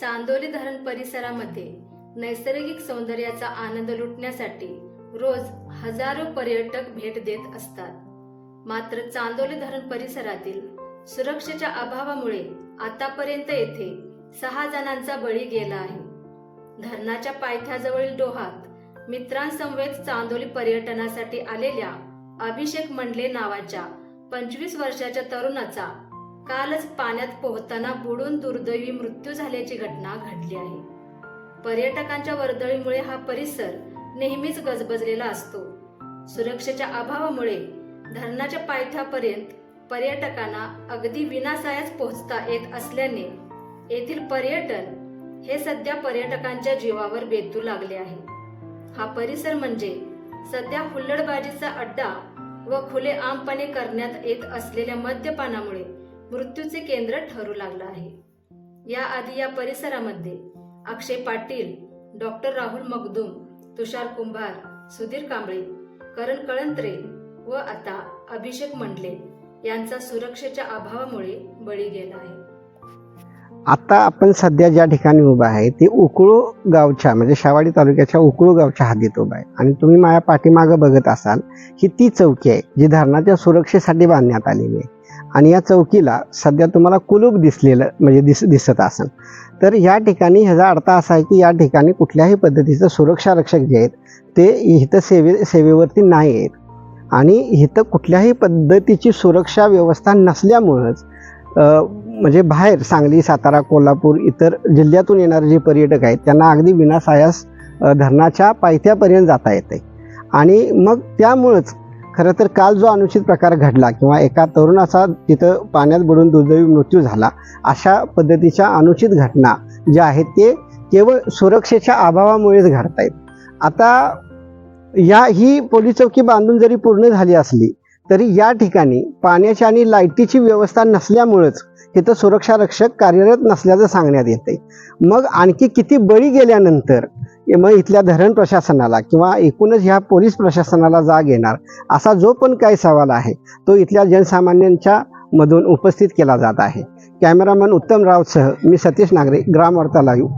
चांदोली धरण परिसरामध्ये नैसर्गिक सौंदर्याचा आनंद लुटण्यासाठी रोज हजारो पर्यटक भेट देत असतात. मात्र चांदोली धरण परिसरातील सुरक्षेच्या अभावामुळे आतापर्यंत येथे सहा जणांचा बळी गेला आहे. धरणाच्या पायथ्याजवळील डोहात मित्रांसमवेत चांदोली पर्यटनासाठी आलेल्या अभिषेक मंडले नावाच्या पंचवीस वर्षाच्या तरुणाचा कालच पाण्यात पोहताना बुडून दुर्दैवी मृत्यू झाल्याची घटना घडली आहे. पर्यटकांच्या वर्दळीमुळे हा परिसर नेहमीच गजबजलेला असतो. सुरक्षेच्या अभावामुळे धरणाच्या पायथ्यापर्यंत पर्यटकांना अगदी विनासायास पोहोचता येत असल्याने येथील पर्यटन हे सध्या पर्यटकांच्या जीवावर बेतू लागले आहे. हा परिसर म्हणजे सध्या हुल्लडबाजीचा अड्डा व खुले आमपणे करण्यात येत असलेल्या मद्यपानामुळे मृत्यूचे केंद्र ठरू लागलं आहे. याआधी या परिसरामध्ये अक्षय पाटील डॉक्टर राहुल मगदुम तुषार कुंभार सुधीर कांबळे करण कळंत्रे व आता अभिषेक मंडले यांचा सुरक्षेच्या अभावामुळे बळी गेला आहे. आता आपण सध्या ज्या ठिकाणी उभा आहे ते उकळू गावच्या म्हणजे शावाडी तालुक्याच्या उकळू गावच्या हद्दीत उभा आहे. आणि तुम्ही माझ्या पाठीमागं बघत असाल ही ती चौकी आहे जी धरणाच्या सुरक्षेसाठी बांधण्यात आलेली आहे. आणि या चौकीला सध्या तुम्हाला कुलूप दिसलेलं म्हणजे दिस दिसत असेल. तर या ठिकाणी ह्याचा अर्थ असा आहे की या ठिकाणी कुठल्याही पद्धतीचं सुरक्षा रक्षक जे आहेत ते इथं सेवे सेवेवरती नाही आहेत. आणि इथं कुठल्याही पद्धतीची सुरक्षा व्यवस्था नसल्यामुळंच म्हणजे बाहेर सांगली सातारा कोल्हापूर इतर जिल्ह्यातून येणारे जे पर्यटक आहेत त्यांना अगदी विनासायास धरणाच्या पायथ्यापर्यंत जाता येते आणि मग त्यामुळंच खरं तर काल जो अनुचित प्रकार घडला किंवा एका तरुणाचा तिथं पाण्यात बुडून दुर्दैवी मृत्यू झाला अशा पद्धतीच्या अनुचित घटना ज्या आहेत ते केवळ सुरक्षेच्या अभावामुळेच घडत आहेत. आता या ही पोलीस चौकी बांधून जरी पूर्ण झाली असली तरी या ठिकाणी पाण्याची आणि लाईटीची व्यवस्था नसल्यामुळेच तिथं सुरक्षा रक्षक कार्यरत नसल्याचं सांगण्यात येते मग आणखी किती बळी गेल्यानंतर मग इथल्या धरण प्रशासनाला किंवा एकूणच ह्या पोलीस प्रशासनाला जाग येणार असा जो पण काही सवाल आहे तो इथल्या जनसामान्यांच्या मधून उपस्थित केला जात आहे. कॅमेरामन उत्तम रावसह मी सतीश नागरे ग्रामवार्ता लाईव्ह